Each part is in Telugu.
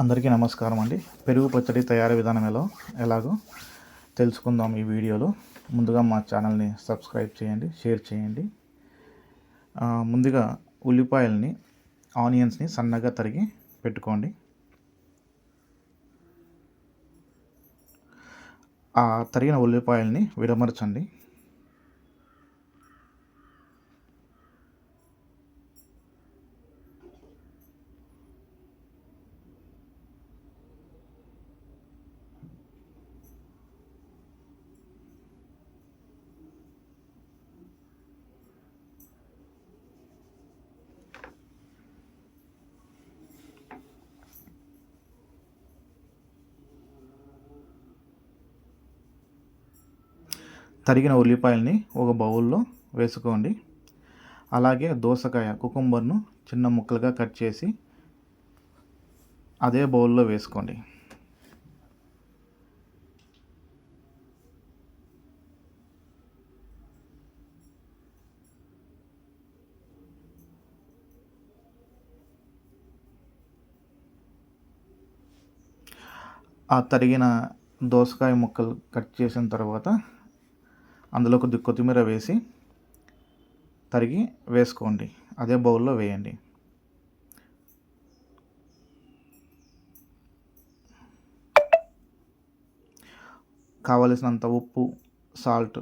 అందరికీ నమస్కారం అండి. పెరుగు పచ్చడి తయారీ విధానం ఎలా? ఎలాగో తెలుసుకుందాం ఈ వీడియోలో. ముందుగా మా ఛానల్ని సబ్స్క్రైబ్ చేయండి షేర్ చేయండి. ముందుగా ఉల్లిపాయల్ని ఆనియన్స్ని సన్నగా తరిగి పెట్టుకోండి. ఆ తరిగిన ఉల్లిపాయల్ని విడమరచండి. తరిగిన ఉల్లిపాయల్ని ఒక బౌల్లో వేసుకోండి. అలాగే దోసకాయ కుకుంబర్ను చిన్న ముక్కలుగా కట్ చేసి అదే బౌల్లో వేసుకోండి. ఆ తరిగిన దోసకాయ ముక్కలు కట్ చేసిన తర్వాత అందులో కొద్ది కొత్తిమీర వేసి తరిగి వేసుకోండి. అదే బౌల్లో వేయండి. కావలసినంత ఉప్పు సాల్ట్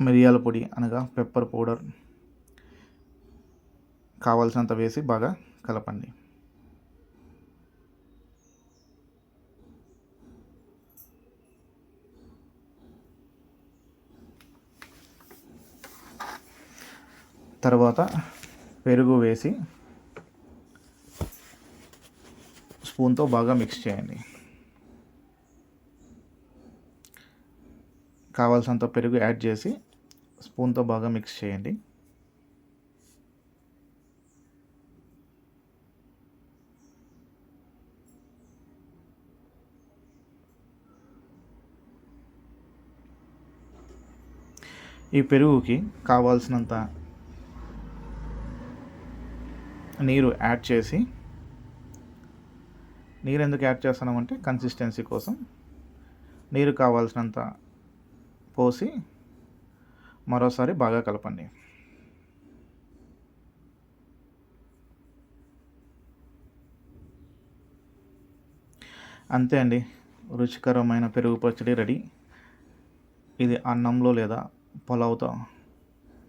మిరియాల పొడి అనగా పెప్పర్ పౌడర్ కావలసినంత వేసి బాగా కలపండి. తర్వాత పెరుగు వేసి స్పూన్తో బాగా మిక్స్ చేయండి. కావాల్సినంత పెరుగు యాడ్ చేసి స్పూన్తో బాగా మిక్స్ చేయండి. ఈ పెరుగుకి కావాల్సినంత నీరు యాడ్ చేసి నీరు ఎందుకు యాడ్ చేస్తున్నామంటే కన్సిస్టెన్సీ కోసం. నీరు కావాల్సినంత పోసి మరోసారి బాగా కలపండి. అంతే అండి. రుచికరమైన పెరుగు పచ్చడి రెడీ. ఇది అన్నంలో లేదా పులావ్తో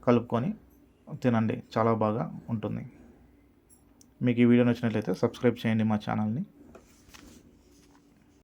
కలుపుకొని తినండి. చాలా బాగా ఉంటుంది. మీకు ఈ వీడియో నచ్చినట్లయితే సబ్స్క్రైబ్ చేయండి మా ఛానల్ని.